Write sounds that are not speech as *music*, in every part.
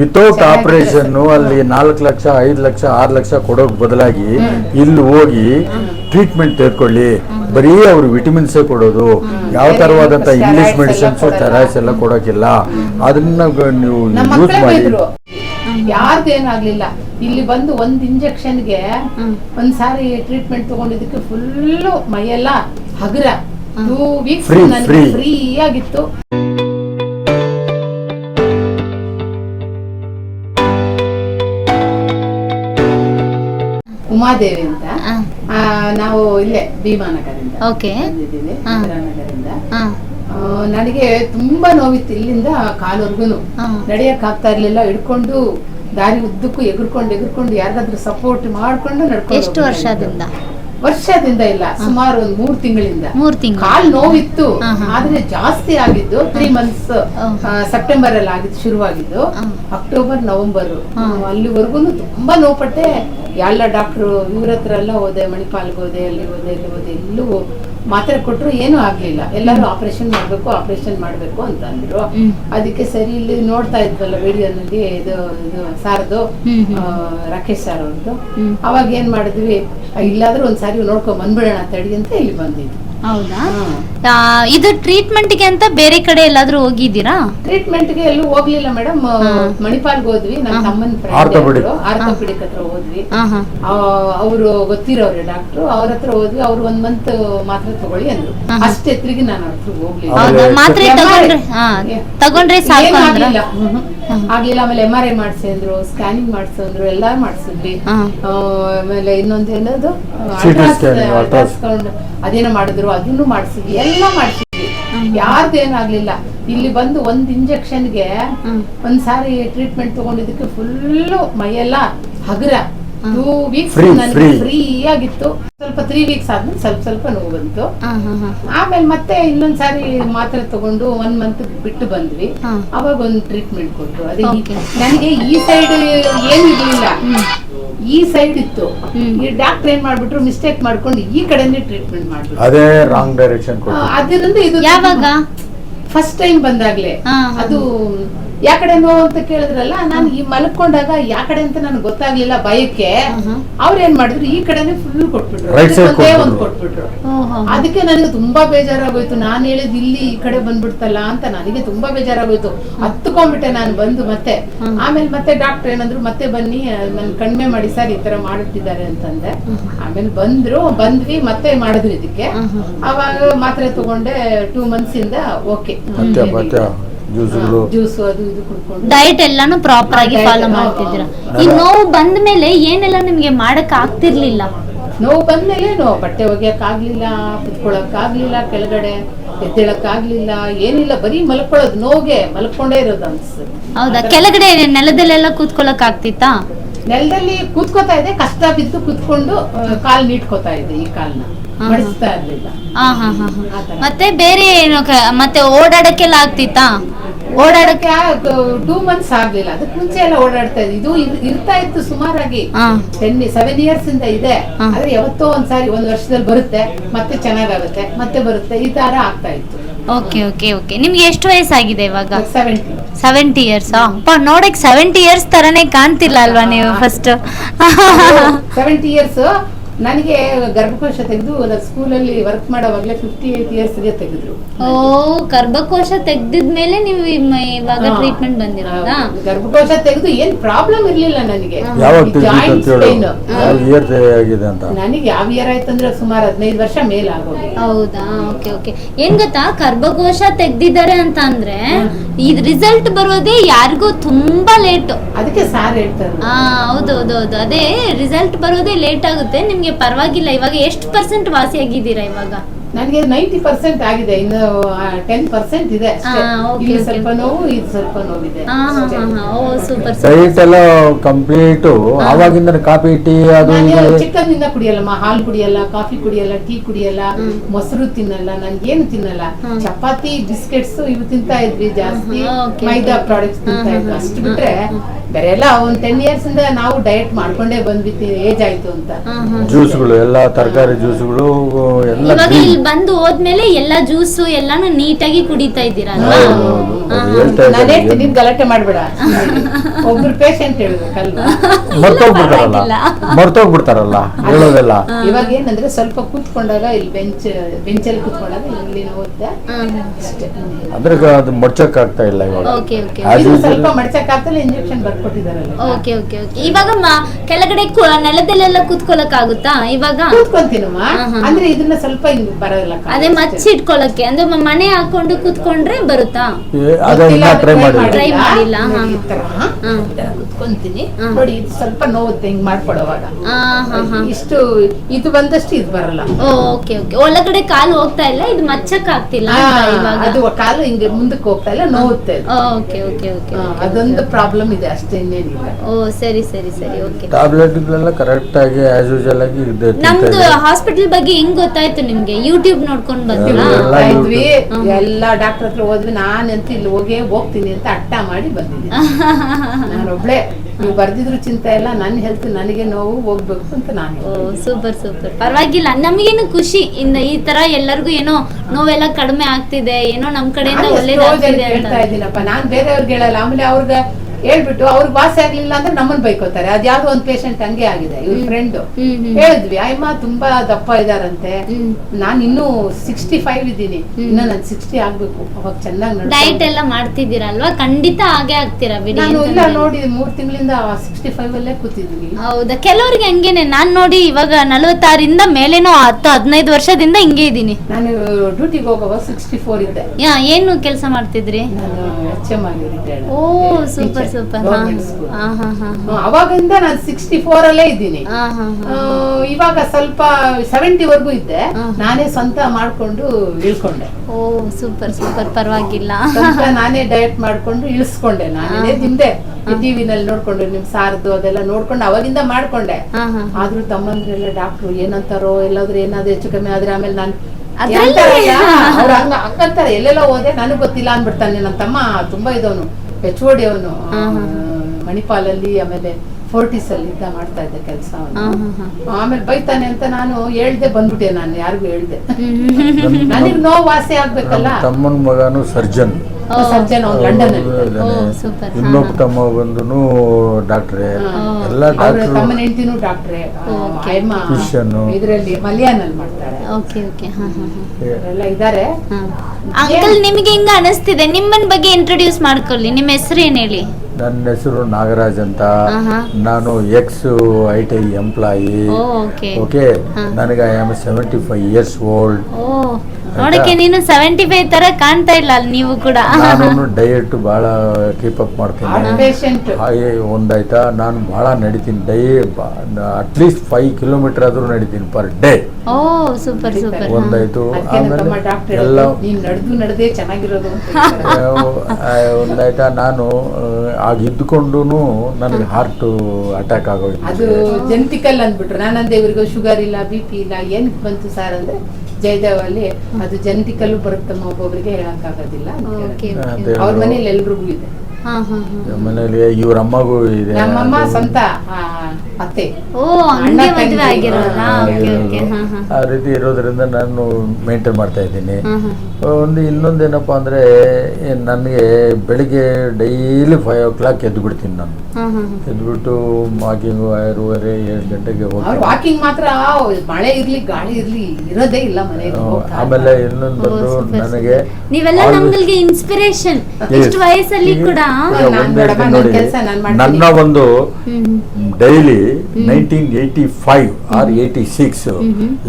Without operation ಅಲ್ಲಿ ನಾಲ್ಕು ಲಕ್ಷ ಐದು ಲಕ್ಷ ಆರು ಲಕ್ಷ ಕೊಡೋಕ್ ಬದಲಾಗಿ ಇಲ್ಲಿ ಹೋಗಿ ಟ್ರೀಟ್ಮೆಂಟ್ ತೆಗೆದುಕೊಳ್ಳಿ ಬರೀ ಅವರು ವಿಟಮಿನ್ಸೇ ಕೊಡೋದು. ಯಾವ ತರವಾದಂತ ಇಂಗ್ಲಿಷ್ ಮೆಡಿಸಿನ್ಸ್. ಟೆರಾಯ್ಸ್ ಎಲ್ಲ ಕೊಡೋಕಿಲ್ಲ ಅದನ್ನ ನೀವು ಯೂಸ್ ಮಾಡಿ. ಯಾರ್ದೇನಾಗ್ಲಿಲ್ಲ ಇಲ್ಲಿ ಬಂದು ಒಂದ್ ಇಂಜೆಕ್ಷನ್ಗೆ ಒಂದ್ ಸಾರಿ ಟ್ರೀಟ್ಮೆಂಟ್ ತಗೊಂಡಿದ್ದಕ್ಕೆ ಫುಲ್ಲು ಮೈಯೆಲ್ಲ ಹಗುರ. ಟೂ ವೀಕ್ಸ್ ಫ್ರೀ ಆಗಿತ್ತು. ಉಮಾದೇವಿ ಅಂತ. ನಾವು ಇಲ್ಲೇ ಭೀಮಾನಗರಿಂದ ಓಕೆ. ಬಂದಿದ್ದೀವಿ ನನಗೆ ತುಂಬಾ ನೋವಿತ್ತು ಇಲ್ಲಿಂದ ಕಾಲವರ್ಗುನು. ಹಾ. ನಡೆಯಕ್ ಆಗ್ತಾ ಇರ್ಲಿಲ್ಲ ಹಿಡ್ಕೊಂಡು ದಾರಿ ಉದ್ದಕ್ಕೂ ಎಗರ್ಕೊಂಡು ಎಗರ್ಕೊಂಡು ಯಾರಿಗಾದ್ರೂ ಸಪೋರ್ಟ್ ಮಾಡ್ಕೊಂಡು ನಡ್ಕೊಂಡು ಎಷ್ಟು ವರ್ಷದಿಂದ. ವರ್ಷದಿಂದ ಇಲ್ಲ ಸುಮಾರು ಒಂದು ಮೂರ್ ತಿಂಗಳಿಂದ. ಮೂರ್ ತಿಂಗಳು. ಕಾಲ್ ನೋವಿತ್ತು. ಆದ್ರೆ ಜಾಸ್ತಿ ಆಗಿದ್ದು ತ್ರೀ ಮಂತ್ಸ್ ಸೆಪ್ಟೆಂಬರ್ ಅಲ್ಲಿ ಆಗಿದ್ದು ಶುರುವಾಗಿದ್ದು. October November. ಅಲ್ಲಿವರೆಗೂ ತುಂಬಾ ನೋವು ಪಟ್ಟೆ ಎಲ್ಲ ಡಾಕ್ಟ್ರು ಇವ್ರ ಹತ್ರ ಎಲ್ಲ ಹೋದೆ ಮಣಿಪಾಲ್ಗೆ ಹೋದೆ ಅಲ್ಲಿ ಹೋದೆ ಇಲ್ಲಿ ಹೋದೆ ಎಲ್ಲೂ ಮಾತ್ರೆ ಕೊಟ್ಟರು ಏನೂ ಆಗ್ಲಿಲ್ಲ. ಎಲ್ಲರೂ ಆಪರೇಷನ್ ಮಾಡ್ಬೇಕು ಆಪರೇಷನ್ ಮಾಡ್ಬೇಕು ಅಂತ ಅಂದ್ರು. ಅದಕ್ಕೆ ಸರಿ ಇಲ್ಲಿ ನೋಡ್ತಾ ಇದ್ವಲ್ಲ ವಿಡಿಯೋನಲ್ಲಿ ಇದು ಇದು ಸಾರದು ರಾಕೇಶ್ ಸಾರ್ ಅವ್ರದ್ದು ಅವಾಗ ಏನ್ ಮಾಡಿದ್ವಿ ಇಲ್ಲಾದ್ರೂ ಒಂದ್ಸಾರಿ ನೋಡ್ಕೊಂಡ್ ಬಂದ್ಬಿಡೋಣ ತಡಿ ಅಂತ ಇಲ್ಲಿ ಬಂದಿದ್ವಿ. ಹೌದಾ? ಆ, ಇದು ಟ್ರೀಟ್ಮೆಂಟ್ಗೆ ಅಂತ ಬೇರೆ ಕಡೆ ಎಲ್ಲಾದ್ರೂ ಹೋಗಿದ್ದೀರಾ? ಟ್ರೀಟ್ಮೆಂಟ್ಗೆ ಎಲ್ಲೂ ಹೋಗ್ಲಿಲ್ಲ ಮೇಡಮ್ ಮಣಿಪಾಲ್ಗೆ ಹೋದ್ವಿ. ನಮ್ಮ ತಮ್ಮನ Orthopedic. ಫ್ರೆಂಡ್ ಆರ್ಥೋಪಿಡಿಕ್ ಹತ್ರ ಹೋದ್ವಿ. ಹಾ ಹಾ. ಅವರು ಗೊತ್ತಿರೋರು ಡಾಕ್ಟರ್ ಅವ್ರ ಹತ್ರ ಹೋದ್ವಿ. ಅವ್ರು ಒಂದ್ ಮಂತ್ ಮಾತ್ರೆ ತಗೊಳ್ಳಿ ಅಂದ್ರು. ಹಾ. ಅಷ್ಟ್ ಎತ್ತರಿಗೆ ನಾನು ಅವ್ರ ಹತ್ರ ಹೋಗ್ಲಿಲ್ಲ. ಆಮೇಲೆ ಮಾತ್ರೆ MRI. ತಗೊಂಡ್ರೆ ಹಾ ತಗೊಂಡ್ರೆ ಸಾಕು ಅಂದ್ರ? ಆಗ್ಲಿಲ್ಲ. ಹ್ಮ್. ಆಗ್ಲಿಲ್ಲ. ಆಮೇಲೆ ಎಂ ಆರ್ ಐ ಮಾಡ್ಸಿದ್ರು ಸ್ಕ್ಯಾನಿಂಗ್ ಮಾಡ್ಸಂದ್ರು ಎಲ್ಲಾ ಮಾಡ್ಸಿದ್ವಿ. ಹಾ. ಆಮೇಲೆ ಇನ್ನೊಂದ್ ಏನದು? CT ಅದೇನೋ ಮಾಡಿದ್ರು. ಅದನ್ನು ಮಾಡಿಸಿದ್ವಿ ಎಲ್ಲ ಮಾಡಿಸಿದ್ವಿ. ಯಾರ್ದೇನಾಗ್ಲಿಲ್ಲ ಇಲ್ಲಿ ಬಂದು ಒಂದ್ ಇಂಜೆಕ್ಷನ್ಗೆ ಒಂದ್ಸಾರಿ ಒಂದ್ ಸಾರಿ ಟ್ರೀಟ್ಮೆಂಟ್ ತಗೊಂಡಿದ್ದಕ್ಕೆ ಫುಲ್ಲು ಮೈಯೆಲ್ಲ ಹಗುರ. ಟೂ ವೀಕ್ಸ್ Free, ನನಗೆ free. ಫ್ರೀ ಆಗಿತ್ತು. ಸ್ವಲ್ಪ ತ್ರೀ ವೀಕ್ಸ್ ಆದ್ಮೇಲೆ ಸ್ವಲ್ಪ ಸ್ವಲ್ಪ ನೋವು ಬಂತು. ಹಾ ಹಾ ಹಾ. ಆಮೇಲೆ ಮತ್ತೆ ಇನ್ನೊಂದ್ ಸಾರಿ ಮಾತ್ರೆ ತಗೊಂಡು ಒನ್ ಮಂತ್ ಬಿಟ್ಟು ಬಂದ್ವಿ. ಹಾ. ಅವಾಗ ಒಂದು ಟ್ರೀಟ್ಮೆಂಟ್ ಕೊಟ್ರು. ಅದೇ ಈ- Okay. ನನಗೆ ಈ ಸೈಡ್ ಏನು ಇರಲಿಲ್ಲ. ಈ ಸೈಡ್ ಇತ್ತು. ಹ್ಮ್. ಈ ಡಾಕ್ಟರ್ ಏನ್ ಮಾಡ್ಬಿಟ್ರು ಮಿಸ್ಟೇಕ್ ಮಾಡ್ಕೊಂಡು ಈ ಕಡೆನೇ ಟ್ರೀಟ್ಮೆಂಟ್ ಮಾಡ್ಬಿಟ್ರು. ಅದೇ ರಾಂಗ್ ಡೈರೆಕ್ಷನ್ ಕೊಟ್ಟು ಅದರಿಂದ ಇದು ಯಾವಾಗ? ಫಸ್ಟ್ ಟೈಮ್ ಬಂದಾಗ್ಲೇ. ಹಾ, ಹಾ, ಅದು ಯಾ ಕಡೆ ನೋವು ಅಂತ ಕೇಳಿದ್ರಲ್ಲ ನಾನು ಈ ಮಲ್ಕೊಂಡಾಗ ಯಾಕಡೆ ಅಂತ ನನಗೆ ಗೊತ್ತಾಗ್ಲಿಲ್ಲ ಭಯಕ್ಕೆ. ಅವ್ರ ಏನ್ ಮಾಡಿದ್ರು ಈ ಕಡೆನೆ ಫುಲ್ ಕೊಟ್ಬಿಟ್ರು. ಒಂದೇ ಒಂದು ಕೊಟ್ಬಿಟ್ರು. ಅದಕ್ಕೆ ನನಗೆ ತುಂಬಾ ಬೇಜಾರಾಗೋಯ್ತು. ನಾನು ಹೇಳಿದ್ ಇಲ್ಲಿ ಈ ಕಡೆ ಬಂದ್ಬಿಡ್ತಲ್ಲ ಅಂತ ನನಗೆ ತುಂಬಾ ಬೇಜಾರಾಗೋಯ್ತು. ಹತ್ಕೊಂಡ್ಬಿಟ್ಟೆ ನಾನು ಬಂದು ಮತ್ತೆ. ಆಮೇಲೆ ಮತ್ತೆ ಡಾಕ್ಟರ್ ಏನಂದ್ರು ಮತ್ತೆ ಬನ್ನಿ ನನ್ ಕಣ್ಮೆ ಮಾಡಿ ಸರ್ ಈ ತರ ಮಾಡುತ್ತಿದ್ದಾರೆ ಅಂತಂದೆ. ಆಮೇಲೆ ಬಂದ್ರು ಬಂದ್ವಿ ಮತ್ತೆ ಮಾಡಿದ್ರು ಇದಕ್ಕೆ. ಅವಾಗ ಮಾತ್ರೆ ತಗೊಂಡೆ ಟೂ ಮಂತ್ಸ್ ಇಂದ ಓಕೆ ಜ್ಯೂಸ್ಗಳು. ಜ್ಯೂಸ್ ಅದು ಇದು ಕುಡ್ಕೊಂಡು. ಡಯಟ್ ಎಲ್ಲಾನು ಪ್ರಾಪರ್ ಆಗಿ ಫಾಲೋ ಮಾಡ್ತಿದ್ರ ಮಾಡ್ತಿದ್ದೀರಾ? ಈ ನೋವು ಬಂದ ಮೇಲೆ ಏನೆಲ್ಲ ನಿಮ್ಗೆ ಮಾಡಕ್ ಆಗ್ತಿರ್ಲಿಲ್ಲ ನೋವು ಬಂದ್ಮೇಲೆ ನೋವು ಬಟ್ಟೆ ಒಗೆಯಕ್ ಆಗ್ಲಿಲ್ಲ ಕುತ್ಕೊಳಕ್ ಆಗ್ಲಿಲ್ಲ ಕೆಳಗಡೆ ಎದ್ದೇಳಕ್ ಆಗ್ಲಿಲ್ಲ ಏನಿಲ್ಲ ಬರೀ ಮಲ್ಕೊಳ್ಳೋದು ನೋವಿಗೆ ಮಲ್ಕೊಂಡೇ ಇರೋದು ಅನ್ಸುತ್ತೆ. ಹೌದಾ? ಕೆಳಗಡೆ ನೆಲದಲ್ಲೆಲ್ಲ ಕೂತ್ಕೊಳಕ್ ಆಗ್ತಿತ್ತಾ ನೆಲದಲ್ಲಿ ಕೂತ್ಕೋತಾ ಇದೆ ಕಷ್ಟ ಬಿದ್ದು ಕೂತ್ಕೊಂಡು ಆ, ಕಾಲ್ ನೀಟ್ಕೋತಾ ಇದೆ ಈ ಕಾಲ್ನ. ಹಾ. ಮಡಿಸ್ತಾ ಇರ್ಲಿಲ್ಲ. ಹಾ ಹಾ ಹಾ ಹಾ. ಆ ತರ. ಮತ್ತೆ ಬೇರೆ ಏನು ಕ- ಮತ್ತೆ ಓಡಾಡಕ್ಕೆಲ್ಲ ಆಗ್ತಿತ್ತಾ? ಓಡಾಡಕ್ಕೆ ಟೂ ಮಂತ್ಸ್ ಆಗ್ಲಿಲ್ಲ. ಅದಕ್ಕೆ ಮುಂಚೆ ಎಲ್ಲ ಓಡಾಡ್ತಾ ಇದ್ದೆ ಇದು ಇರ್ತಾ ಇತ್ತು ಸುಮಾರಾಗಿ. ಟೆನ್ ಸೆವೆನ್ ಇಯರ್ಸ್ ಇಂದ ಇದೆ. ಆದ್ರೆ ಯಾವತ್ತೋ ಒಂದ್ಸಾರಿ ಒಂದ್ ವರ್ಷದಲ್ಲಿ ಬರುತ್ತೆ. ಮತ್ತೆ ಚೆನ್ನಾಗಾಗುತ್ತೆ. ಮತ್ತೆ ಬರುತ್ತೆ. ಈ ತರ ಆಗ್ತಾ ಇತ್ತು. ಓಕೆ ಓಕೆ ಓಕೆ ನಿಮ್ಗೆ ಎಷ್ಟು ವಯಸ್ಸಾಗಿದೆ ಇವಾಗ? ಸೆವೆಂಟಿ ಸೆವೆಂಟಿ ಇಯರ್ಸ್ ಅಪ್ಪ ನೋಡಕ್ ಸೆವೆಂಟಿ ಇಯರ್ಸ್ ತರನೇ ಕಾಣ್ತಿಲ್ಲ ಅಲ್ವಾ ನೀವು ಫಸ್ಟ್ ಸೆವೆಂಟಿ ಇಯರ್ಸ್ ನನಗೆ ಗರ್ಭಕೋಶ ತೆಗೆದು ಸ್ಕೂಲಲ್ಲಿ ವರ್ಕ್ ಮಾಡೋವಾಗಲೇ ಫಿಫ್ಟಿ ಏಟ್ ಇಯರ್ಸ್ಗೆ ತೆಗೆದ್ರು. ಓ ಗರ್ಭಕೋಶ ತೆಗ್ದಿದ್ಮೇಲೆ ನೀವು ಇವಾಗ ಟ್ರೀಟ್ಮೆಂಟ್ ಬಂದಿರೋದ. ಗರ್ಭಕೋಶ ತೆಗೆದು ಏನ್ ಪ್ರಾಬ್ಲಮ್ ಇರ್ಲಿಲ್ಲ ನನಗೆ. ನನಗೆ ಯಾವ ಇಯರ್ ಆಯ್ತಂದ್ರೆ ಸುಮಾರು ಹದಿನೈದು ವರ್ಷ ಮೇಲ್ ಆಗೋಗಿ ಹೌದಾ? ಓಕೆ ಓಕೆ ಏನ್ ಗೊತ್ತಾ? ಗರ್ಭಕೋಶ ತೆಗ್ದಿದ್ದಾರೆ ಅಂತ ಅಂದ್ರೆ ಇದ್ ರಿಸಲ್ಟ್ ಬರೋದೇ ಯಾರಿಗೂ ತುಂಬಾ ಲೇಟ್ ಅದಕ್ಕೆ ಸಾರ್ ಹೇಳ್ತಾರೆ. ಹಾ ಹೌದು ಹೌದು ಹೌದು ಅದೇ ರಿಸಲ್ಟ್ ಬರೋದೇ ಲೇಟ್ ಆಗುತ್ತೆ. ನಿಮ್ಗೆ ಪರವಾಗಿಲ್ಲ. ಇವಾಗ ಎಷ್ಟು ಪರ್ಸೆಂಟ್ ವಾಸಿ ಆಗಿದ್ದೀರಾ ಇವಾಗ? ನನಗೆ ನೈಂಟಿ ಪರ್ಸೆಂಟ್ ಆಗಿದೆ ಇನ್ನು ಟೆನ್ ಪರ್ಸೆಂಟ್ ಇದೆ ಇಲ್ಲಿ ಸ್ವಲ್ಪ ನೋವು ಇದು ಸ್ವಲ್ಪ ನೋವಿದೆ. ಹಾ ಹಾ ಹಾ ಹಾ. ಓ ಸೂಪರ್ ಡೈಟ್ ಎಲ್ಲ ಕಂಪ್ಲೀಟ್ ಆವಾಗಿಂದ ಕಾಫಿ ಟೀ ಅದು ಇದು ಚಿಕ್ಕಂದಿಂದ ಕುಡಿಯಲ್ಲಮ್ಮ ಹಾಲು ಕುಡಿಯಲ್ಲ ಕಾಫಿ ಕುಡಿಯಲ್ಲ ಟೀ ಕುಡಿಯಲ್ಲ ಮೊಸರು ತಿನ್ನಲ್ಲ ನನ್ಗೇನು ತಿನ್ನಲ್ಲ. ಚಪಾತಿ ಬಿಸ್ಕೆಟ್ಸ್ ಇವು ತಿಂತಾ ಇದ್ವಿ ಜಾಸ್ತಿ. ಮೈದಾ. ಪ್ರಾಡಕ್ಟ್ಸ್ ತಿಂತಾ ಇದ್ವಿ. ಅಷ್ಟು ಬಿಟ್ರೆ. ಬೇರೆ ಎಲ್ಲ ಒಂದ್ ಟೆನ್ ಇಯರ್ಸ್ ಇಂದ ನಾವು ಡಯಟ್ ಮಾಡ್ಕೊಂಡೇ ಬಂದ್ವಿ ಏಜ್ ಆಯ್ತು ಅಂತ. ಜ್ಯೂಸ್ಗಳು ಎಲ್ಲ ತರಕಾರಿ ಜ್ಯೂಸ್ಗಳು ಎಲ್ಲ ಬಂದು ಹೋದ್ಮೇಲೆ ಎಲ್ಲಾ ಜ್ಯೂಸು ಎಲ್ಲಾನು ನೀಟಾಗಿ ಕುಡಿತಾ ಇದ್ದೀರಾ ಅಲ್ವಾ ನಾನು ಹೇಳ್ತೀನಿ ನೀನ್ ಗಲಾಟೆ ಮಾಡ್ಬೇಡ. ಒಬ್ರು ಪೇಷಂಟ್ ಹೇಳ್ಬೇಕಲ್ವಾ ಮರ್ತೋಗ್ಬಿಡ್ತಾರಲ್ಲ. ಮರ್ತೋಗ್ಬಿಡ್ತಾರಲ್ಲ ಹೇಳೋದೆಲ್ಲ. ಇವಾಗ ಏನಂದ್ರೆ ಸ್ವಲ್ಪ ಕೂತ್ಕೊಂಡಾಗ ಇಲ್ಲಿ ಬೆಂಚ್ ಬೆಂಚಲ್ಲಿ ಕೂತ್ಕೊಂಡಾಗ ಇಲ್ಲಿ ಅಷ್ಟೇ. ಅಂದ್ರೆ ಅದು ಮಡ್ಚಕ್ ಆಗ್ತಾ ಇಲ್ಲ ಇವಾಗ. ಓಕೆ ಓಕೆ ಇದು ಸ್ವಲ್ಪ ಮಡ್ಚಕ್ ಆಗ್ತಲ್ಲ ಇಂಜೆಕ್ಷನ್ ಬರ್ಕೊಟ್ಟಿದಾರಲ್ಲ ಓಕೆ ಓಕೆ ಓಕೆ ಇವಾಗ ಮ- ಕೆಳಗಡೆ ಕು- ನೆಲದಲ್ಲೆಲ್ಲ ಕೂತ್ಕೊಳಕ್ ಆಗುತ್ತಾ ಇವಾಗ? ಕೂತ್ಕೊಂತೀನಮ್ಮ. ಅಂದ್ರೆ ಇದನ್ನ ಸ್ವಲ್ಪ ಹಿಂಗ್ ಬರೋದಿಲ್ಲ ಕಾಲು ಅದೇ ಅಷ್ಟೇ. ಮಚ್ಚಿಟ್ಕೊಳಕ್ಕೆ ಅಂದ್ರೆ ಮ- ಮನೆ ಹಾಕೊಂಡು ಕೂತ್ಕೊಂಡ್ರೆ ಬರುತ್ತಾ? ಏ, ಗೊತ್ತಿಲ್ಲ, ಇನ್ನ ಟ್ರೈ ಮಾಡಿಲ್ಲ, ಹಾ. ಕುತ್ಕೊಂತೀನಿ. ಹಾ. ನೋಡಿ ಇದು ಸ್ವಲ್ಪ ನೋವುತ್ತೆ ಹಿಂಗ್ ಮಾಡ್ಕೊಡುವಾಗ ಆ, ಹಾ ಹಾ. ಇಷ್ಟು ಇದು ಬಂದಷ್ಟು ಇದು ಬರಲ್ಲ. Okay okay. ಒಳಗಡೆ ಕಾಲು ಹೋಗ್ತಾ ಇಲ್ಲ ಇದು ಮಚ್ಚಕ್ ಆಗ್ತಿಲ್ಲ ಆ, ಅಂತ ಇವಾಗ? ಅದು ಕಾಲು ಹಿಂಗೆ ಮುಂದಕ್ಕೆ ಹೋಗ್ತಾ ಇಲ್ಲ ನೋವುತ್ತೆ ಅದು. ಓಕೆ ಓಕೆ ಓಕೆ ಹಾ, ಅದೊಂದು ಪ್ರಾಬ್ಲಮ್ ಇದೆ ಅಷ್ಟೇ ಇನ್ನೇನಿಲ್ಲ. ಓ ಸರಿ ಸರಿ ಸರಿ ಓಕೆ. ಟ್ಯಾಬ್ಲೆಟ್ಗಳೆಲ್ಲ ಕರೆಕ್ಟ್ ಆಗಿ ಆಸ್ ಯೂಶಲ್ ಆಗಿ ಇದೆ ನಮ್ದು ಹಾಸ್ಪಿಟಲ್ ಬಗ್ಗೆ ಹೆಂಗ್ ಗೊತ್ತಾಯ್ತು ನಿಮ್ಗೆ? ಯೂಟ್ಯೂಬ್ ನೋಡ್ಕೊಂಡ್ ಬಂದ್ರಾ? ಎಲ್ಲ ಇದ್ವಿ ಹ್ಮ್. ಎಲ್ಲಾ ಡಾಕ್ಟರ್ ಹತ್ರ ಹೋದ್ವಿ ನಾನಂತೂ ಇಲ್ಲಿ. ಹೋಗೇ ಹೋಗ್ತೀನಿ ಅಂತ ಅಟ್ಟ ಮಾಡಿ ಬಂದಿದ್ದೀನಿ. *laughs* ನಾನು ಒಬ್ಳೆ ನೀವು ಬರ್ದಿದ್ರು ಚಿಂತೆ ಇಲ್ಲ ನನ್ನ ಹೆಲ್ತ್ ನನಗೆ ನೋವು ಹೋಗ್ಬೇಕು ಅಂತ ನಾನು ಓ ಸೂಪರ್ ಸೂಪರ್ ಪರವಾಗಿಲ್ಲ ನಮಗೇನು ಖುಷಿ. ಇಂದ ಈ ತರ ಎಲ್ಲರಿಗೂ ಏನೋ ನೋವೆಲ್ಲ ಕಡಿಮೆ ಆಗ್ತಿದೆ ಏನೋ ನಮ್ ಕಡೆಯಿಂದ ಒಳ್ಳೇದಾಗ್ತಿದೆ ಅಂತ. ಹೇಳ್ತಾ ಇದ್ದೀನಪ್ಪ. ನಾನು ಬೇರೆಯವ್ರಿಗೆ ಹೇಳಲ್ಲ ಆಮೇಲೆ ಅವ್ರಿಗೆ ಹೇಳ್ಬಿಟ್ಟು ಅವ್ರಿಗೆ ವಾಸಿ ಆಗ್ಲಿಲ್ಲ ಅಂದ್ರೆ ನಮ್ಮನ್ನ ಬೈಕೋತಾರೆ ಅದ್ ಯಾವ್ದೋ ಒಂದ್ ಪೇಷಂಟ್ ಹಂಗೆ ಆಗಿದೆ ಇವ್ರ ಫ್ರೆಂಡ್. ಹೇಳಿದ್ವಿ ಅಯ್ಯಮ್ಮ ತುಂಬಾ ದಪ್ಪ ಇದಾರಂತೆ. ನಾನ್ ನಾನು ಇನ್ನೂ ಸಿಕ್ಸ್ಟಿ ಫೈವ್ ಇದ್ದೀನಿ ಇನ್ನು ನನ್ ಸಿಕ್ಸ್ಟಿ ಆಗ್ಬೇಕು. ಅವಾಗ ಚೆನ್ನಾಗಿ ಡೈಟ್ ಎಲ್ಲ ಮಾಡ್ತಿದ್ದೀರಲ್ವಾ? ಖಂಡಿತ ಹಾಗೆ ಆಗ್ತೀರಾ ಬಿಡಿ ನಾನು ಇಲ್ಲ. ನೋಡಿ ಮೂರ್ ತಿಂಗಳಿಂದ ಸಿಕ್ಸ್ಟಿ ಫೈವ್ ಅಲ್ಲೇ ಕೂತಿದ್ವಿ. ಹೌದಾ? ಕೆಲವ್ರಿಗೆ ಹಂಗೇನೆ. ನಾನ್ ನೋಡಿ ಇವಾಗ ನಲವತ್ತಾರಿಂದ ಮೇಲೇನೋ ಹತ್ತು ಹದಿನೈದು ವರ್ಷದಿಂದ ಹಿಂಗೆ ಇದ್ದೀನಿ. ನಾನು ಡ್ಯೂಟಿಗೆ ಹೋಗುವಾಗ ಸಿಕ್ಸ್ಟಿ ಫೋರ್ ಇದ್ದೆ. ಯಾ ಏನು ಕೆಲಸ ಮಾಡ್ತಿದ್ರಿ? ನಾನು ಎಚ್ ಎಂ ಆಗಿ ಓ ಸೂಪರ್ ಸೂಪರ್. ಅವಾಗಿಂದ ನಾನು ಸಿಕ್ಸ್ಟಿ ಫೋರ್ ಅಲ್ಲೇ ಇದ್ದೀನಿ. ಇವಾಗ ಸ್ವಲ್ಪ ಸೆವೆಂಟಿ ವರ್ಗೂ ಇದ್ದೆ. ನಾನೇ ಸ್ವಂತ ಮಾಡ್ಕೊಂಡು ಇಳ್ಕೊಂಡೆ. ಓ ಸೂಪರ್ ಸೂಪರ್. ಪರವಾಗಿಲ್ಲ. ನಾನೇ ಡಯಟ್ ಮಾಡ್ಕೊಂಡು ಇಳಿಸ್ಕೊಂಡೆ. ನಾನೇ. ತಿಂದೆ. ಟಿವಿನಲ್ಲಿ ನೋಡ್ಕೊಂಡು ನಿಮ್ ಸಾರದು ಅದೆಲ್ಲ ನೋಡ್ಕೊಂಡು ಅವಾಗಿಂದ ಮಾಡ್ಕೊಂಡೆ. ಆದ್ರೂ ತಮ್ಮಂದ್ರೆಲ್ಲ ಡಾಕ್ಟ್ರು ಏನಂತಾರೋ ಎಲ್ಲಾದ್ರೂ ಏನಾದ್ರು ಹೆಚ್ಚು ಕಮ್ಮಿ ಆದ್ರೆ ಆಮೇಲೆ ನಾನು ಹಂಗಂತಾರೆ. ಎಲ್ಲೆಲ್ಲ ಹೋದೆ ನನಗ್ ಗೊತ್ತಿಲ್ಲ ಅಂದ್ಬಿಡ್ತಾನೆ ನನ್ನ ತಮ್ಮ. ತುಂಬಾ ಇದವನು. ಎಚ್ ಓ ಡಿ ಅವನು ಹಾ, ಹಾ. ಮಣಿಪಾಲಲ್ಲಿ ಆಮೇಲೆ ಫೋರ್ಟಿಸ್ ಅಲ್ಲಿ ಇದ್ದ ಮಾಡ್ತಾ ಇದ್ದೆ ಕೆಲಸ ಹಾ ಹಾ ಹಾ ಆಮೇಲೆ ಬೈತಾನೆ ಅಂತ ನಾನು ಹೇಳ್ದೆ ಬಂದ್ಬಿಟ್ಟೆ ನಾನು ಯಾರಿಗೂ ಹೇಳ್ದೆ. ನನಗ್ ನೋವು ವಾಸಿ ಆಗ್ಬೇಕಲ್ಲ ತಮ್ಮನ ಮಗನು ಸರ್ಜನ್. ಸರ್ಜನ್ ಅವ್ನು ಲಂಡನ್. ಇನ್ನೊಬ್ಬ. ತಮ್ಮ ಡಾಕ್ಟ್ರೆ. ಎಲ್ಲ ಅವ್ರ ಡಾಕ್ಟ್ರು ತಮ್ಮನ ಹೆಂಡತಿನೂ ಡಾಕ್ಟ್ರೆ Okay. Physician. ಇದರಲ್ಲಿ ಮಲಿಯಾನಲ್ಲಿ ಮಾಡ್ತಾರೆ. Okay okay. ಹಾ ಹಾ ಹಾ. ಅವರೆಲ್ಲ ಇದಾರೆ. ಹಾ. ಅಂಕಲ್ ನಿಮ್ಗೆ ಹೆಂಗ ಅನಿಸ್ತಿದೆ? ನಿಮ್ಮನ್ ಬಗ್ಗೆ ಇಂಟ್ರೊಡ್ಯೂಸ್ ಮಾಡ್ಕೊಳ್ಳಿ. ನಿಮ್ಮ ಹೆಸರು ಏನ್ ಹೇಳಿ? ನನ್ನ ಹೆಸರು ನಾಗರಾಜ್ ಅಂತ. ನಾನು ex I T employee okay. Okay ನನಗೆ I am seventy five years old ಓ ನೋಡಕ್ಕೆ ನೀನು ಸೆವೆಂಟಿ ಫೈವ್ ತರ ಕಾಣ್ತಾ ಇಲ್ಲ ಅಲ್ಲಿ ನೀವು ಕೂಡ. ನಾನು ಡಯಟ್ ಬಹಳ ಕೀಪ್ ಅಪ್ ಮಾಡ್ತೀನಿ. ಒಂದಾಯ್ತಾ? ನಾನು ಬಹಳ ನಡಿತೀನಿ. ಡೈ ಅಟ್ಲೀಸ್ಟ್ ಫೈವ್ ಕಿಲೋಮೀಟರ್ ಆದ್ರೂ ನಡಿತೀನಿ ಪರ್ ಡೇ ಓ ಸೂಪರ್ ಸೂಪರ್ ಒಂದಾಯ್ತು. ನಮ್ಮ ಆಮೇಲೆ ಡಾಕ್ಟರ್ ಎಲ್ಲ ನಡೆದು ನಡೆದೇ ಚೆನ್ನಾಗಿರೋದು ಅಂತ ಹೇಳ್ತಾರೆ. ಆ, ಒಂದಾಯ್ತಾ? ನಾನು ಆಗ ಇದ್ದುಕೊಂಡು ನನಗೆ ಹಾರ್ಟ್ ಅಟ್ಯಾಕ್ ಅದು ಆಗೋಯ್ತು ಅಂದ್ಬಿಟ್ರು ಅಂದ್ಬಿಟ್ರು. ನಾನಂದೆ ಇವ್ರಿಗೂ ಶುಗರ್ ಇಲ್ಲ ಬಿ ಪಿ ಇಲ್ಲ ಏನಕ್ಕೆ ಬಂತು ಸರ್ ಅಂದ್ರೆ ಜಯದೇವ್ ಅಲ್ಲಿ ಅದು ಜೆನೆಟಿಕಲ್ ಬರುತ್ತಮ್ಮ ಒಬ್ಬೊಬ್ಬರಿಗೆ ಹೇಳಕ್ ಆಗೋದಿಲ್ಲ ಓಕೆ ಹೇಳಿದ್ರು. ಅದೇ ಅವ್ರ ಮನೇಲಿ ಎಲ್ರಿಗೂ ಇದೆ. ಹಾ ಹಾ ಹಾ. ಮನೇಲಿ ಇವ್ರ ಅಮ್ಮಗೂ ಇದೆ. ನಮ್ಮಮ್ಮ ಸ್ವಂತ. ಓ ಹಂಗೆ. ಆಗಿರೋದಾ? ಆ, ಓಕೆ ಓಕೆ. ಹಾ ಹಾ. ಆ ರೀತಿ ಇರೋದ್ರಿಂದ ನಾನು ಮೇಂಟೈನ್ ಮಾಡ್ತಾ ಇದ್ದೀನಿ. ಒಂದು ಇನ್ನೊಂದು ಒಂದು ಇನ್ನೊಂದೇನಪ್ಪ ಅಂದರೆ ನನಗೆ ಬೆಳಿಗ್ಗೆ ಡೈಲಿ ಫೈವ್ ಓ ಕ್ಲಾಕ್ ಎದ್ದು ಬಿಡ್ತೀನಿ ನಾನು. ಹಾ ಹಾ ಹಾ. ಎದ್ಬಿಟ್ಟು ವಾಕಿಂಗ್ ಆರೂವರೆ ಏಳು ಗಂಟೆಗೆ ಹೋಗ್ತೀನಿ. ವಾಕಿಂಗ್ ಮಾತ್ರ ಮಳೆ ಇರ್ಲಿ ಗಾಳಿ ಇರ್ಲಿ ಇರೋದೇ ಇಲ್ಲ ಆಮೇಲೆ ಇನ್ನೊಂದು ಬಂದು ನನಗೆ. ನೀವೆಲ್ಲ ನಮ್ಗಳಿಗೆ ಇನ್ಸ್ಪಿರೇಷನ್. ಇಷ್ಟು ವಯಸ್ಸಲ್ಲಿ ಕೂಡ ಒಂದ್ ನೋಡಿ. ನನ್ನ ಒಂದು daily nineteen eighty five or eighty six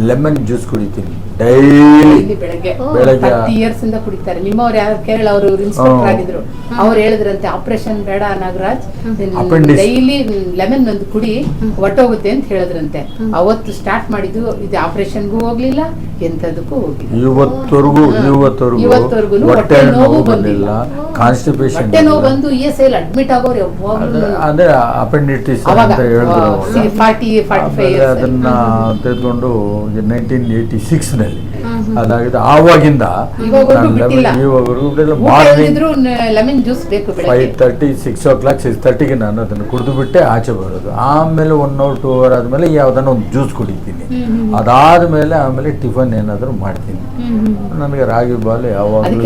lemon juice ಕುಡಿತೀನಿ. ಡೈಲಿ ಬೆಳಗ್ಗೆ. ಇಯರ್ಸ್ ಇಂದ ಕುಡಿತಾರೆ. ನಿಮ್ಮವ್ರು ಯಾರು ಕೇರಳ ಅವರು ಇನ್ಸ್ಪೆಕ್ಟರ್. ಆಗಿದ್ರು. ಅವ್ರು ಹೇಳಿದ್ರಂತೆ ಆಪರೇಷನ್ ಬೇಡ ನಾಗರಾಜ್. ಡೈಲಿ ಲೆಮನ್ ಒಂದು ಕುಡಿ ಒಟ್ಟೋಗುತ್ತೆ ಅಂತ ಹೇಳಿದ್ರಂತೆ. ಅವತ್ತು ಸ್ಟಾರ್ಟ್ ಮಾಡಿದ್ದು ಇದು ಆಪರೇಷನ್ಗೂ ಹೋಗ್ಲಿಲ್ಲ ಎಂತದಕ್ಕೂ ಹೋಗಿಲ್ಲ ಇವತ್ತವರೆಗೂ ಇವತ್ತವರೆಗೂ ಇವತ್ತವರೆಗೂ ಹೊಟ್ಟೆ ನೋವು ಬಂದಿಲ್ಲ. ಕಾನ್ಸ್ಟಿಪೇಷನ್ ಹೊಟ್ಟೆ ನೋವು ಬಂದು ಇ ಎಸ್ ಐ ಅಡ್ಮಿಟ್ ಆಗೋರು ಅಂದ್ರೆ ಅದೇ ಅಪೆಂಡಿಟಿಸ್ ಅಂತ ಹೇಳಿದ್ರು. ಫಾರ್ಟಿ ಫಾರ್ಟಿ ಫೈವ್ ಅದನ್ನು ತೆಗೆದುಕೊಂಡು ನೈನ್ಟೀನ್ ಏಯ್ಟಿ ಸಿಕ್ಸ್ನಲ್ಲಿ ಅದಾಗಿದೆ ಆವಾಗಿಂದ morning five thirty six o'clock six ತರ್ಟಿಗೆ ನಾನು ಅದನ್ನು ಕುಡಿದು ಬಿಟ್ಟೆ ಆಚೆ ಬರೋದು. ಆಮೇಲೆ ಒನ್ ಅವರ್ ಟೂ ಅವರ್ ಆದಮೇಲೆ ಯಾವುದನ್ನ ಒಂದು ಜ್ಯೂಸ್ ಕುಡಿತೀನಿ. ಅದಾದಮೇಲೆ ಆಮೇಲೆ ಟಿಫನ್ ಏನಾದರೂ ಮಾಡ್ತೀನಿ. ನನಗೆ ರಾಗಿ ಬಾಲ್ ಯಾವಾಗಲೂ.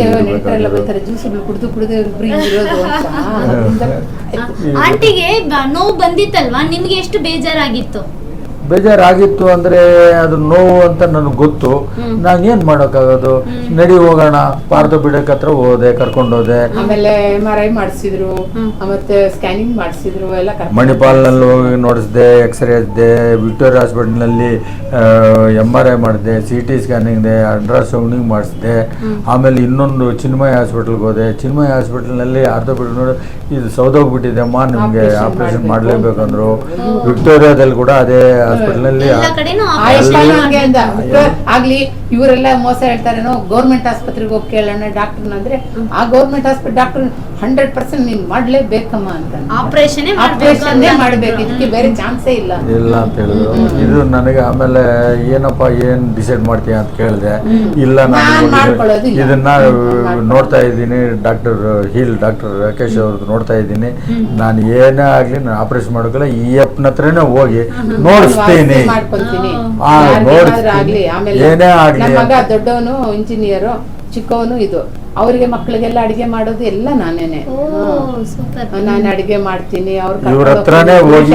*laughs* ಆಂಟಿಗೆ ನೋವು ಬಂದಿತ್ತಲ್ವಾ? ನಿಮ್ಗೆ ಎಷ್ಟು ಬೇಜಾರಾಗಿತ್ತು? ಬೇಜಾರಾಗಿತ್ತು ಅಂದ್ರೆ ಅದು ನೋವು ಅಂತ ನನಗೆ ಗೊತ್ತು. ನಾನು ಏನ್ ಮಾಡೋಕ್ಕಾಗೋದು? ನಡಿ ಹೋಗೋಣ ಪಾರ್ಥ ಬಿಡಕ್ ಹತ್ರ ಹೋದೆ ಕರ್ಕೊಂಡು ಹೋದೆ ಆಮೇಲೆ ಎಂ ಆರ್ ಐ ಮಾಡಿಸಿದ್ರು ಮತ್ತೆ ಸ್ಕ್ಯಾನಿಂಗ್ ಮಾಡಿಸಿದ್ರು ಎಲ್ಲ ಮಣಿಪಾಲ್ನಲ್ಲಿ ಹೋಗಿ ನೋಡಿಸ್ದೆ ಎಕ್ಸ್ರೇ ಇದ್ದೆ ವಿಕ್ಟೋರಿಯಾ ಹಾಸ್ಪಿಟಲ್ನಲ್ಲಿ ಎಂ ಆರ್ ಐ ಮಾಡಿದೆ ಸಿ ಟಿ ಸ್ಕ್ಯಾನಿಂಗ್ ಅಲ್ಟ್ರಾಸೌಂಡಿಂಗ್ ಮಾಡಿಸಿದೆ. ಆಮೇಲೆ ಇನ್ನೊಂದು ಚಿನ್ಮಯ ಹಾಸ್ಪಿಟಲ್ಗೆ ಹೋದೆ. ಚಿನ್ಮಯ ಹಾಸ್ಪಿಟಲ್ನಲ್ಲಿ ಆರ್ಥೋಪೆಡಿಕ್ ನೋಡಿ ಇದು ಸೌದೋಗ್ಬಿಟ್ಟಿದೆ ಅಮ್ಮ ನಿಮಗೆ ಆಪರೇಷನ್ ಮಾಡಲೇಬೇಕಂದ್ರು. ವಿಕ್ಟೋರಿಯಾದಲ್ಲಿ ಕೂಡ ಅದೇ ಎಲ್ಲ ಕಡೆನೂ ಆಯುಷ್ಮಾನ್ ಆಗ್ಲಿ ಇವರೆಲ್ಲ ಮೋಸ ಹೇಳ್ತಾರೇನೋ ಗೌರ್ಮೆಂಟ್ ಆಸ್ಪತ್ರೆಗೆ ಹೋಗಿ ಕೇಳೋಣ ಡಾಕ್ಟರ್ ಅಂದ್ರೆ ಆ ಗೌರ್ಮೆಂಟ್ ಆಸ್ಪತ್ರೆ ಡಾಕ್ಟರ್ ಹಂಡ್ರೆಡ್ ಪರ್ಸೆಂಟ್ ನೀನ್ ಮಾಡ್ಲೇಬೇಕಮ್ಮ ಅಂತ ಆಪರೇಷನ್ ಆಪರೇಷನ್ ಮಾಡ್ಬೇಕು ಇದಕ್ಕೆ ಬೇರೆ ಚಾನ್ಸೇ ಇಲ್ಲ. ಇಲ್ಲ ಅಂತ ಹೇಳಿದ್ರು. ಇದು ನನಗೆ ಆಮೇಲೆ ಏನಪ್ಪ ಏನ್ ಡಿಸೈಡ್ ಮಾಡ್ತೀಯ ಅಂತ ಕೇಳಿದೆ. ಇಲ್ಲ ನಾನ್. ಇದನ್ನ ನೋಡ್ತಾ ಇದ್ದೀನಿ. ಡಾಕ್ಟರ್ ಹೀಲ್ ಡಾಕ್ಟರ್ ರಾಕೇಶ್ ಅವ್ರದ್ದು ನೋಡ್ತಾ ಇದ್ದೀನಿ. ನಾನು ಏನೇ ಆಗ್ಲಿ ನಾನು ಆಪರೇಷನ್ ಮಾಡೋಕಲ್ಲ ಈ ಅಪ್ಪನ ಹತ್ರನೇ ಹೋಗಿ ನೋಡಿಸ್ತೀನಿ. ವಾಸಿ ಮಾಡ್ಕೊಂತೀನಿ ಆ, ಯಾರ್ಗೇನಾದ್ರೂ ನೋಡಿಸ್ತೀನಿ. ಆಗ್ಲಿ ಆಮೇಲೆ. ಏನೇ ಆಗ್ಲಿ ನಮ್ಮ ಮಗ ದೊಡ್ಡವನು ಇಂಜಿನಿಯರು ಚಿಕ್ಕವನು ಇದು. ಅವರಿಗೆ ಮಕ್ಕಳಿಗೆಲ್ಲ ಅಡಿಗೆ ಮಾಡೋದು ಎಲ್ಲ ನಾನೇನೆ. ನಾನು ಅಡಿಗೆ ಮಾಡ್ತೀನಿ ಅವ್ರ ಹತ್ರನೇ ಹೋಗಿ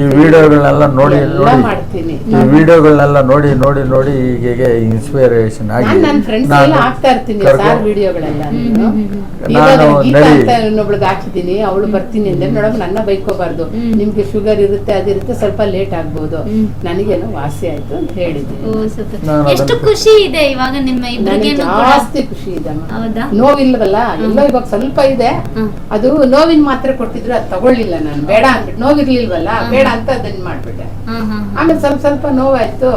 ಈ ವಿಡಿಯೋಗಳನ್ನೆಲ್ಲ ನೋಡಿ ನೋಡಿ. ಮಾಡ್ತೀನಿ. ಈ ವಿಡಿಯೋಗಳನ್ನೆಲ್ಲ ನೋಡಿ ನೋಡಿ ನೋಡಿ ಹೀಗೆ ಇನ್ಸ್ಪಿರೇಷನ್ ಆಗಿ ನಾನು ನನ್ನ ಫ್ರೆಂಡ್ಸ್ ಎಲ್ಲ ಹಾಕ್ತಾ ಇರ್ತೀನಿ ಸಾರ್ ವಿಡಿಯೋಗಳೆಲ್ಲ ನಾನು. ಇನ್ನೊಬ್ಳಿಗೆ ಹಾಕಿದ್ದೀನಿ ಅವಳು ಬರ್ತೀನಿ ಅಂದ್ರೆ ನೋಡಕ್ ನನ್ನ ಬೈಕೋಬಾರ್ದು ನಿಮ್ಗೆ ಶುಗರ್ ಇರುತ್ತೆ ಅದಿರುತ್ತೆ ಸ್ವಲ್ಪ ಲೇಟ್ ಆಗ್ಬೋದು. ನನಗೇನೋ ವಾಸಿ ಆಯ್ತು ಅಂತ ಹೇಳಿದ್ದೀನಿ. ಓ ಸೂಪರ್. ಎಷ್ಟು ಖುಷಿ ಇದೆ ಇವಾಗ ನಿಮ್ಮ ಜಾಸ್ತಿ ಖುಷಿ ಇದೆ ನೋವಿಲ್ವಲ್ಲ? ಎಲ್ಲೋ ಇವಾಗ ಸ್ವಲ್ಪ ಇದೆ. ಅದು ನೋವಿನ ಮಾತ್ರೆ ಕೊಟ್ಟಿದ್ರು ಅದು ತಗೊಳ್ಳಿಲ್ಲ ನಾನು. ಬೇಡ ಅಂದ್ಬಿಟ್ಟು. ನೋವಿರ್ಲಿಲ್ವಲ್ಲ? ಬೇಡ ಅಂತ ಅದನ್ನ ಮಾಡ್ಬಿಟ್ಟೆ. ಆಮೇಲೆ ಸ್ವಲ್ಪ ಸ್ವಲ್ಪ ನೋವಾಯ್ತು.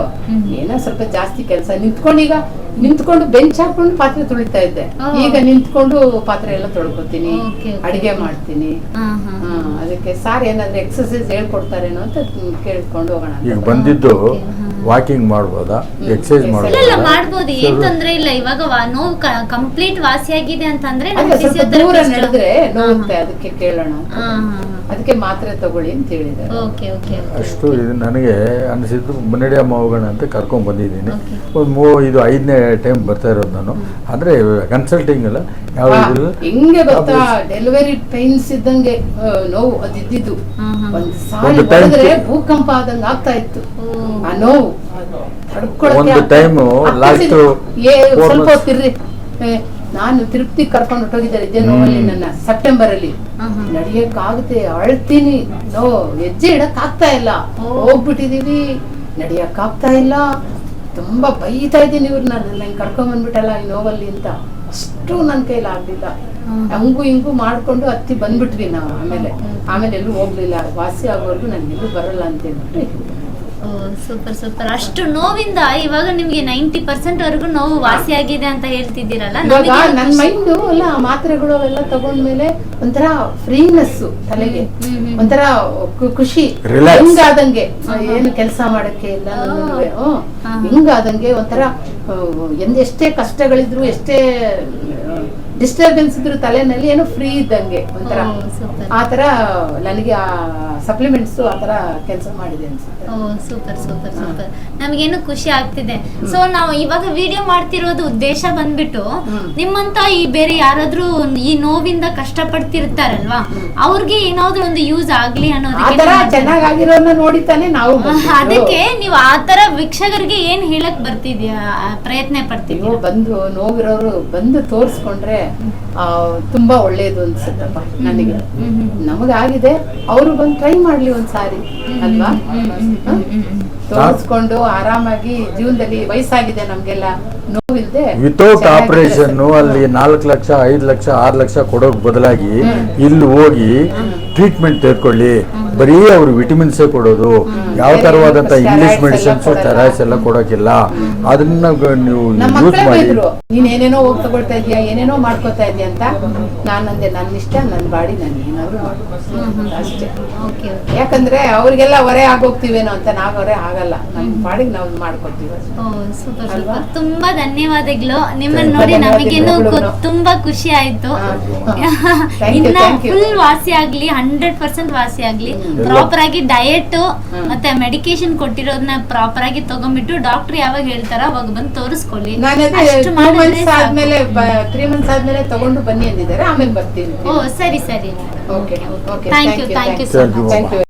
ಏನೋ ಸ್ವಲ್ಪ ಜಾಸ್ತಿ ಕೆಲಸ. ನಿಂತ್ಕೊಂಡು ಈಗ ನಿಂತ್ಕೊಂಡು ಬೆಂಚ್ ಹಾಕೊಂಡು ಪಾತ್ರೆ ತೊಳಿತಾ ಇದ್ದೆ. ಈಗ ನಿಂತ್ಕೊಂಡು ಪಾತ್ರೆ ಎಲ್ಲ ತೊಳ್ಕೊತೀನಿ. ಅಡಿಗೆ ಮಾಡ್ತೀನಿ. ಅದಕ್ಕೆ ಸಾರ್ ಏನಾದ್ರು ಎಕ್ಸರ್ಸೈಸ್ ಹೇಳ್ಕೊಡ್ತಾರೇನೋ ಅಂತ ಕೇಳ್ಕೊಂಡು ಹೋಗೋಣ ಬಂದಿದ್ದು. ವಾಕಿಂಗ್ ಮಾಡ್ಬೋದಾ? ಎಕ್ಸಸೈಸ್ ಇಲ್ಲ ಮಾಡ್ಬೋದಾ? ಏನ್ ತೊಂದ್ರೆ ಇಲ್ಲ. ಇವಾಗ ವಾ- ನೋವು ಕಂಪ್ಲೀಟ್ ವಾಸಿಯಾಗಿದೆ ಅಂತಂದ್ರೆ ಅಲ್ಲ ನಮ್ಮ ಸ್ವಲ್ಪ ದೂರ physiotherapist- ನಡೆದ್ರೆ ನೋವುತ್ತೆ ಅದಕ್ಕೆ ಕೇಳೋಣ ಅಂತ. ಹಾ ಹಾ ಅದಕ್ಕೆ ಮಾತ್ರೆ ತಗೊಳ್ಳಿ ಅಂತ ಹೇಳಿದ್ದಾರೆ. ಓಕೆ ಓಕೆ ಅಷ್ಟು ಇದು ನನಗೆ ಅನಿಸಿದ್ದು ಅಮ್ಮ ಹೋಗೋಣ ಅಂತ ಕರ್ಕೊಂಡ್ ಬಂದಿದ್ದೀನಿ. Okay. ಒಂದು ಮೂ ಇದು ಐದನೇ ಟೈಮ್ ಬರ್ತಾ ಇರೋದು ನಾನು. ಅಂದ್ರೆ ಕನ್ಸಲ್ಟಿಂಗ್ ಅಲ್ಲ. ಯಾವ ಹಾ, ಇದಿಲ್ಲ ಹೆಂಗೆ ಗೊತ್ತಾ? ಡೆಲಿವರಿ ಪೈನ್ಸ್ ಇದ್ದಂಗೆ ಆ, ನೋವು ಅದಿದ್ದಿದ್ದು. ಹಾ, ಹಾ. ಒಂದ್ ಸಾರಿ ಒಂದು time ಹೊಡೆದ್ರೆ ಭೂಕಂಪ ಆದಂಗೆ ಆಗ್ತಾ ಇತ್ತು. ಆ ನೋವು. ಒಂದು ಟೈಮ್ ಲಾಸ್ಟ್ ಸ್ವಲ್ಪ. ಹೊತ್ತಿರ್ರಿ ನಾನು ತಿರುಪ್ತಿ ಕರ್ಕೊಂಡು ಹೊಟ್ಟೋಗಿದ್ದಾರೆ ಇದೇ ನೋವಲ್ಲಿ ನನ್ನ ಸೆಪ್ಟೆಂಬರ್ ಅಲ್ಲಿ ನಡಿಯಕ್ಕಾಗುತ್ತೆ. ಅಳ್ತೀನಿ. ನೋ ಹೆಜ್ಜೆ ಇಡಕ್ ಆಗ್ತಾ ಇಲ್ಲ. ಹೋಗ್ಬಿಟ್ಟಿದೀವಿ. ನಡಿಯಕ್ ಆಗ್ತಾ ಇಲ್ಲ. ತುಂಬಾ ಬೈತಾ ಇದ್ದೀನಿ ಇವ್ರನ್ನ ನನ್ನ ಕರ್ಕೊಂಡ್ ಬಂದ್ಬಿಟ್ಟಲ್ಲ ಈ ನೋವಲ್ಲಿ ಅಂತ. ಅಷ್ಟು ನನ್ನ ಕೈಲಿ ಆಗ್ಲಿಲ್ಲ. ಹಂಗು ಹಿಂಗು ಮಾಡ್ಕೊಂಡು ಹತ್ತಿ ಬಂದ್ಬಿಟ್ವಿ ನಾವು ಆಮೇಲೆ. ಆಮೇಲೆ ಎಲ್ಲೂ ಹೋಗ್ಲಿಲ್ಲ. ವಾಸಿ ಆಗೋವರೆಗೂ ನನ್ಗೆ ಎಲ್ಲೂ ಬರಲ್ಲ ಅಂತ ಹೇಳ್ಬಿಟ್ಟು ಸೂಪರ್ ಸೂಪರ್ ಅಷ್ಟು ನೋವಿಂದ ಇವಾಗ ನಿಮ್ಗೆ ನೈಂಟಿ ಪರ್ಸೆಂಟ್ ವರೆಗೂ ನೋವು ವಾಸಿ ಆಗಿದೆ ಅಂತ ಹೇಳ್ತಿದ್ದೀರಲ್ಲ? ನನ್ನ ಮೈಂಡ್ ಎಲ್ಲ ಆ ಮಾತ್ರೆಗಳು ತಗೊಂಡ ತಗೊಂಡ್ಮೇಲೆ ಒಂಥರ ಫ್ರೀನೆಸ್ ತಲೆಗೆ. ಒಂಥರ ಖುಷಿ. Relax. ಹಿಂಗಾದಂಗೆ. ಏನು ಕೆಲಸ ಮಾಡಕ್ಕೆ ಇಲ್ಲ. ಹಿಂಗಾದಂಗೆ ಒಂಥರ ಎಂದೆಷ್ಟೇ ಎಂದ್ ಎಷ್ಟೇ ಕಷ್ಟಗಳಿದ್ರು ಎಷ್ಟೇ ಡಿಸ್ಟರ್ಬೆನ್ಸ್ ಇದ್ರು ತಲೆನಲ್ಲಿ ಏನೋ ಫ್ರೀ ಇದ್ದಂಗೆ ಒಂಥರ. ಆತರ super. ಆ ತರ ನನಗೆ ಆ ಸಪ್ಲಿಮೆಂಟ್ಸ್ ಆ ತರ ಕೆಲಸ ಮಾಡಿದೆ ಅನ್ಸುತ್ತೆ. ಸೂಪರ್ ಸೂಪರ್ ಸೂಪರ್ ನಮಗೇನು ಖುಷಿ ಆಗ್ತಿದೆ. ಸೊ ನಾವು ಇವಾಗ ವಿಡಿಯೋ ಮಾಡ್ತಿರೋದು ಉದ್ದೇಶ ಬಂದ್ಬಿಟ್ಟು ನಿಮ್ಮಂತ ಈ ಬೇರೆ ಯಾರಾದ್ರೂ ಈ ನೋವಿಂದ ಕಷ್ಟ ಪಡ್ತಿರ್ತಾರಲ್ವಾ ಅವ್ರಿಗೆ ಏನಾದ್ರೂ ಒಂದು ಯೂಸ್ ಆಗ್ಲಿ ಅನ್ನೋದಕ್ಕೆ ನಾವು ಮಾಡ್ತಾ- ನೋಡಿತಾನೆ ನಾವು ಅದಕ್ಕೆ ನೀವು ಆತರ ತರ ವೀಕ್ಷಕರಿಗೆ ಏನ್ ಹೇಳಕ್ ಬರ್ತಿದ್ಯಾ ಪ್ರಯತ್ನ ಪಡ್ತೀವಿ ಬಂದು ನೋವಿರೋರು ಬಂದು ತೋರಿಸ್ಕೊಂಡ್ರೆ ತುಂಬಾ ಒಳ್ಳೇದು ಅನ್ಸುತ್ತಪ್ಪ ನನಗೆ. ನಮಗ ಆಗಿದೆ. ನಮಗಾಗಿದೆ ಅವರು ಬಂದು ಟ್ರೈ ಮಾಡ್ಲಿ ಒಂದ್ ಸಾರಿ ಅಲ್ವಾ? ತೋರಿಸ್ಕೊಂಡು ಆರಾಮಾಗಿ ಜೀವನದಲ್ಲಿ ವಯಸ್ಸಾಗಿದೆ ನಮ್ಗೆಲ್ಲ. ನೋವಿಲ್ದೆ ವಿತೌಟ್ ಆಪರೇಷನ್ ಅಲ್ಲಿ ನಾಲ್ಕು ಲಕ್ಷ ಐದು ಲಕ್ಷ ಆರು ಲಕ್ಷ ಕೊಡೋಕ್ ಬದಲಾಗಿ ಇಲ್ಲಿ ಹೋಗಿ ಟ್ರೀಟ್ಮೆಂಟ್ ತೆಗೆದುಕೊಳ್ಳಿ. ಬರೀ ಅವರು ವಿಟಮಿನ್ಸ್ ಕೊಡೋದು. ಯಾವ ತರವಾದಂತ ಇಂಗ್ಲಿಷ್ ಮೆಡಿಸಿನ್ಸ್. ಟೆರಾಯ್ಸ್ ಎಲ್ಲ ಕೊಡೋಕಿಲ್ಲ ಅದನ್ನ ನೀವು ನಮ್ಮ ಯೂಸ್ ಮಕ್ಕಳೇ ಮಾಡಿ. ನೀನ್ ಏನೇನೋ ಹೋಗಿ ತಗೊಳ್ತಾ ಇದೀಯಾ ಏನೇನೋ ಮಾಡ್ಕೋತಾ ಇದೀಯ ಅಂತ. ನಾನಂದೆ ನನ್ನ ಇಷ್ಟ ನನ್ನ ಬಾಡಿ ನಾನು ಏನಾದ್ರು ಅಷ್ಟೇ. ಓಕೆ ಯಾಕಂದ್ರೆ ಅವ್ರಿಗೆಲ್ಲ ಹೊರೆ ಆಗೋಗ್ತಿವೇನೋ ಅಂತ ನಾವ್ ಹೊರೆ ಆಗಲ್ಲ. ನಮ್ಮ ಬಾಡಿಗೆ ನಾವು ಮಾಡ್ಕೊತೀವಿ ಓ ಸೂಪರ್ ತುಂಬಾ ಧನ್ಯವಾದಗಳು. ನಿಮ್ಮನ್ನ ತುಂಬಾ ನೋಡಿ ನಮಗೇನು ತುಂಬಾ ಖುಷಿ ಆಯ್ತು. *laughs* ಇನ್ನ ಫುಲ್ ವಾಸಿ ಆಗ್ಲಿ. ಹಂಡ್ರೆಡ್ ಪರ್ಸೆಂಟ್ ವಾಸಿ ಆಗ್ಲಿ ಪ್ರಾಪರ್ ಆಗಿ ಡಯಟ್ ಮತ್ತೆ ಮೆಡಿಕೇಶನ್ ಕೊಟ್ಟಿರೋದನ್ನ ಪ್ರಾಪರ್ ಆಗಿ ತಗೊಂಡ್ಬಿಟ್ಟು ಡಾಕ್ಟರ್ ಯಾವಾಗ ಹೇಳ್ತಾರ ಅವಾಗ ಬಂದು ತೋರಿಸ್ಕೊಳ್ಳಿ. ಆದ್ಮೇಲೆ ತ್ರೀ ಮಂತ್ಸ್ ಆದ್ಮೇಲೆ ತಗೊಂಡು ಬನ್ನಿ ಅಂದಿದ್ದಾರೆ ಆಮೇಲೆ ಬರ್ತೀನಿ. ಓ ಸರಿ ಸರಿ. Okay okay thank you thank you